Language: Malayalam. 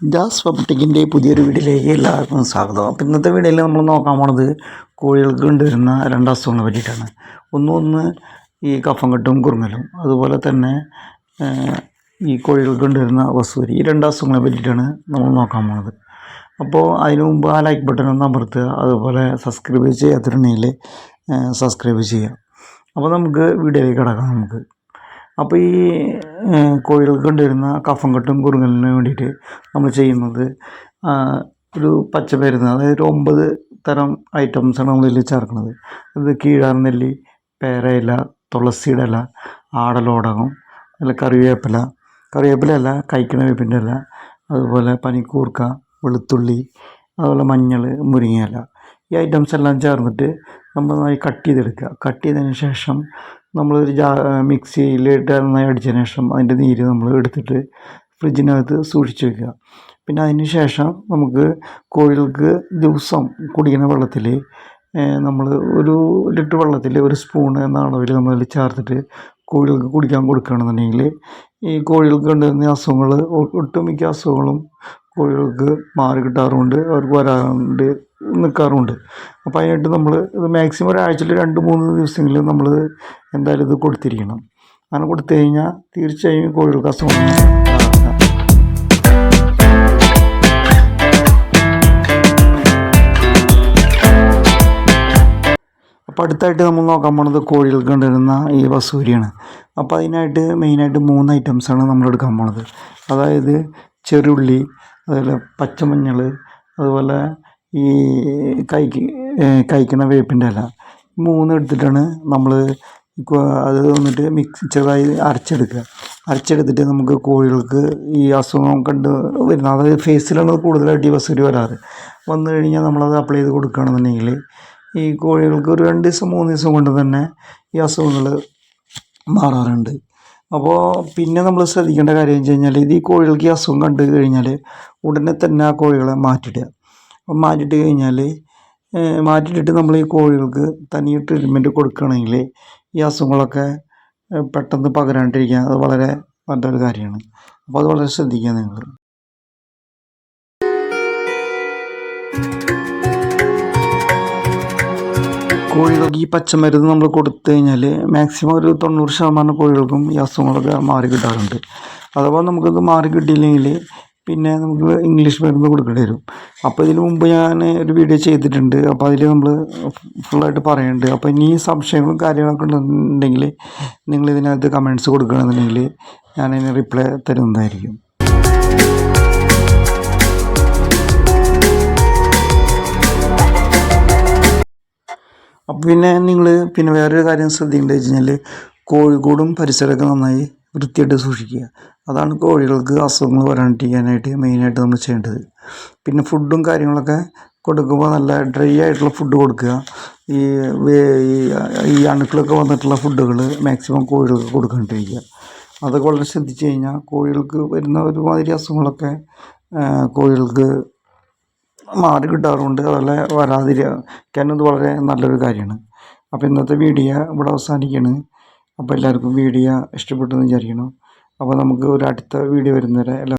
ജാസ് പബ്ലിക്കിന്റെ പുതിയൊരു വീഡിയോയിലേക്ക് എല്ലാവർക്കും സ്വാഗതം. അപ്പോൾ ഇന്നത്തെ വീഡിയോയിൽ നമ്മൾ നോക്കാൻ പോണത് കോഴികൾക്ക് കണ്ടുവരുന്ന രണ്ട് അസുഖങ്ങളെ പറ്റിയിട്ടാണ്. ഒന്ന് ഒന്ന് ഈ കഫം കെട്ടും കുറുങ്ങലും. അതുപോലെ തന്നെ ഈ കോഴികൾക്ക് കണ്ടുവരുന്ന വസൂരി ഈ രണ്ട് അസുഖങ്ങളെ പറ്റിയിട്ടാണ് നമ്മൾ നോക്കാൻ പോണത്. അപ്പോൾ അതിനു മുമ്പ് ആ ലൈക്ക് ബട്ടൺ ഒന്ന് അമർത്തുക. അതുപോലെ സബ്സ്ക്രൈബ് ചെയ്യാത്തിട്ടുണ്ടെങ്കിൽ സബ്സ്ക്രൈബ് ചെയ്യുക. അപ്പോൾ നമുക്ക് വീഡിയോയിലേക്ക് കിടക്കാം നമുക്ക്. അപ്പോൾ ഈ കോഴികൾക്ക് ഉണ്ടായിരുന്ന കഫം കെട്ടും കുറുങ്ങലിന് വേണ്ടിയിട്ട് നമ്മൾ ചെയ്യുന്നത് ഒരു പച്ചമരുന്ന് അതായത് ഒരു ഒമ്പത് തരം ഐറ്റംസാണ് ഇതിൽ ചേർക്കുന്നത്. അത് കീഴാർനെല്ലി പേരയില തുളസിയുടെ ഇല ആടലോടകം അല്ല കറിവേപ്പില. കറിവേപ്പില അല്ല കഴിക്കണ വേപ്പിന്റെ ഇല അതുപോലെ പനിക്കൂർക്ക വെളുത്തുള്ളി അതുപോലെ മഞ്ഞൾ മുരിങ്ങയില. ഈ ഐറ്റംസ് എല്ലാം ചേർന്നിട്ട് നമ്മൾ നന്നായി കട്ട് ചെയ്തെടുക്കുക. കട്ട് ചെയ്തതിന് ശേഷം നമ്മളൊരു ജാ മിക്സിയിലിട്ട് നന്നായി അടിച്ചതിന് ശേഷം അതിന്റെ നീര് നമ്മൾ എടുത്തിട്ട് ഫ്രിഡ്ജിനകത്ത് സൂക്ഷിച്ച് വെക്കുക. പിന്നെ അതിന് ശേഷം നമുക്ക് കോഴികൾക്ക് ദിവസം കുടിക്കുന്ന വെള്ളത്തിൽ നമ്മൾ ഒരു ലിറ്റർ വെള്ളത്തിൽ ഒരു സ്പൂൺ എന്ന അളവിൽ നമ്മളതിൽ ചേർത്തിട്ട് കോഴികൾക്ക് കുടിക്കാൻ കൊടുക്കുകയാണെന്നുണ്ടെങ്കിൽ ഈ കോഴികൾക്ക് കണ്ടുവരുന്ന അസുഖങ്ങൾ ഒട്ടുമിക്ക അസുഖങ്ങളും കോഴികൾക്ക് മാറി കിട്ടാറുമുണ്ട് അവർക്ക് വരാണ്ട് നിൽക്കാറുമുണ്ട് അപ്പോൾ അതിനായിട്ട് നമ്മൾ ഇത് മാക്സിമം ഒരാഴ്ചയിൽ രണ്ട് മൂന്ന് ദിവസമെങ്കിലും നമ്മൾ എന്തായാലും ഇത് കൊടുത്തിരിക്കണം. അങ്ങനെ കൊടുത്തു കഴിഞ്ഞാൽ തീർച്ചയായും കോഴികൾക്ക് അസുഖം അപ്പോൾ അടുത്തായിട്ട് നമ്മൾ നോക്കാൻ പോണത് കോഴികൾക്ക് കണ്ടിരുന്ന ഈ വസൂരിയാണ്. അപ്പോൾ അതിനായിട്ട് മെയിനായിട്ട് മൂന്ന് ഐറ്റംസാണ് നമ്മൾ എടുക്കാൻ പോണത്. അതായത് ചെറുള്ളി അതുപോലെ പച്ചമഞ്ഞൾ അതുപോലെ ഈ കഴിക്ക് കഴിക്കണ വേപ്പിന്റെ ഇല. മൂന്ന് എടുത്തിട്ടാണ് നമ്മൾ അത് വന്നിട്ട് മിക്സ് ചെറുതായി അരച്ചെടുക്കുക. അരച്ചെടുത്തിട്ട് നമുക്ക് കോഴികൾക്ക് ഈ അസുഖം കണ്ട് വരുന്ന അതായത് ഫേസിലാണ് കൂടുതലായിട്ട് ഈ വസൂരി വരാറ്. വന്നു കഴിഞ്ഞാൽ നമ്മളത് അപ്ലൈ ചെയ്ത് കൊടുക്കുകയാണെന്നുണ്ടെങ്കിൽ ഈ കോഴികൾക്ക് ഒരു രണ്ട് ദിവസം മൂന്ന് ദിവസം കൊണ്ട് തന്നെ ഈ അസുഖങ്ങൾ മാറാറുണ്ട്. അപ്പോൾ പിന്നെ നമ്മൾ ശ്രദ്ധിക്കേണ്ട കാര്യം വെച്ച് കഴിഞ്ഞാൽ ഇത് ഈ കോഴികൾക്ക് ഈ അസുഖം കണ്ടു കഴിഞ്ഞാൽ ഉടനെ തന്നെ ആ കോഴികളെ മാറ്റിയിടുക. അപ്പം മാറ്റിയിട്ട് കഴിഞ്ഞാൽ മാറ്റിയിട്ടിട്ട് നമ്മൾ ഈ കോഴികൾക്ക് തനിയെ ട്രീറ്റ്മെന്റ് കൊടുക്കുകയാണെങ്കിൽ ഈ അസുഖങ്ങളൊക്കെ പെട്ടെന്ന് പകരാണ്ടിരിക്കാൻ അത് വളരെ നല്ലൊരു കാര്യമാണ്. അപ്പോൾ അത് വളരെ ശ്രദ്ധിക്കുക നിങ്ങൾ കോഴികൾക്ക് ഈ പച്ചമരുന്ന് നമ്മൾ കൊടുത്തു കഴിഞ്ഞാൽ മാക്സിമം ഒരു തൊണ്ണൂറ് ശതമാനം കോഴികൾക്കും ഈ അസുഖങ്ങളൊക്കെ മാറി കിട്ടാറുണ്ട്. അഥവാ നമുക്കത് മാറി കിട്ടിയില്ലെങ്കിൽ പിന്നെ നമുക്ക് ഇംഗ്ലീഷ് മരുന്ന് കൊടുക്കേണ്ടി വരും. അപ്പോൾ ഇതിന് മുമ്പ് ഞാൻ ഒരു വീഡിയോ ചെയ്തിട്ടുണ്ട്. അപ്പോൾ അതിൽ നമ്മൾ ഫുള്ളായിട്ട് പറയുന്നുണ്ട് അപ്പോൾ ഇനി സംശയങ്ങളും കാര്യങ്ങളൊക്കെ ഉണ്ടെന്നുണ്ടെങ്കിൽ നിങ്ങൾ ഇതിനകത്ത് കമന്റ്സ് കൊടുക്കുകയാണെന്നുണ്ടെങ്കിൽ ഞാൻ അതിന് റിപ്ലൈ തരുന്നതായിരിക്കും. അപ്പോൾ പിന്നെ നിങ്ങൾ പിന്നെ വേറൊരു കാര്യം ശ്രദ്ധിക്കേണ്ടത് വെച്ച് കഴിഞ്ഞാൽ കോഴിക്കോടും പരിസരമൊക്കെ നന്നായി വൃത്തിയായിട്ട് സൂക്ഷിക്കുക. അതാണ് കോഴികൾക്ക് അസുഖങ്ങൾ വരാണ്ടിരിക്കാനായിട്ട് മെയിനായിട്ട് നമ്മൾ ചെയ്യേണ്ടത്. പിന്നെ ഫുഡും കാര്യങ്ങളൊക്കെ കൊടുക്കുമ്പോൾ നല്ല ഡ്രൈ ആയിട്ടുള്ള ഫുഡ് കൊടുക്കുക. ഈ ഈ- അണുക്കളൊക്കെ വന്നിട്ടുള്ള ഫുഡുകൾ മാക്സിമം കോഴികൾക്ക് കൊടുക്കാണ്ടിരിക്കുക. അതൊക്കെ വളരെ ശ്രദ്ധിച്ച് കഴിഞ്ഞാൽ കോഴികൾക്ക് വരുന്ന ഒരുമാതിരി അസുഖങ്ങളൊക്കെ കോഴികൾക്ക് മാറി കിട്ടാറുണ്ട്. അതുപോലെ വരാതിരിക്കാനും വളരെ നല്ലൊരു കാര്യമാണ്. അപ്പോൾ ഇന്നത്തെ വീഡിയോ ഇവിടെ അവസാനിക്കുകയാണ്. അപ്പോൾ എല്ലാവർക്കും വീഡിയോ ഇഷ്ടപ്പെട്ടെന്ന് വിചാരിക്കണം അപ്പോൾ നമുക്ക് ഒരു അടുത്ത വീഡിയോ വരുന്നവരെ എല്ലാ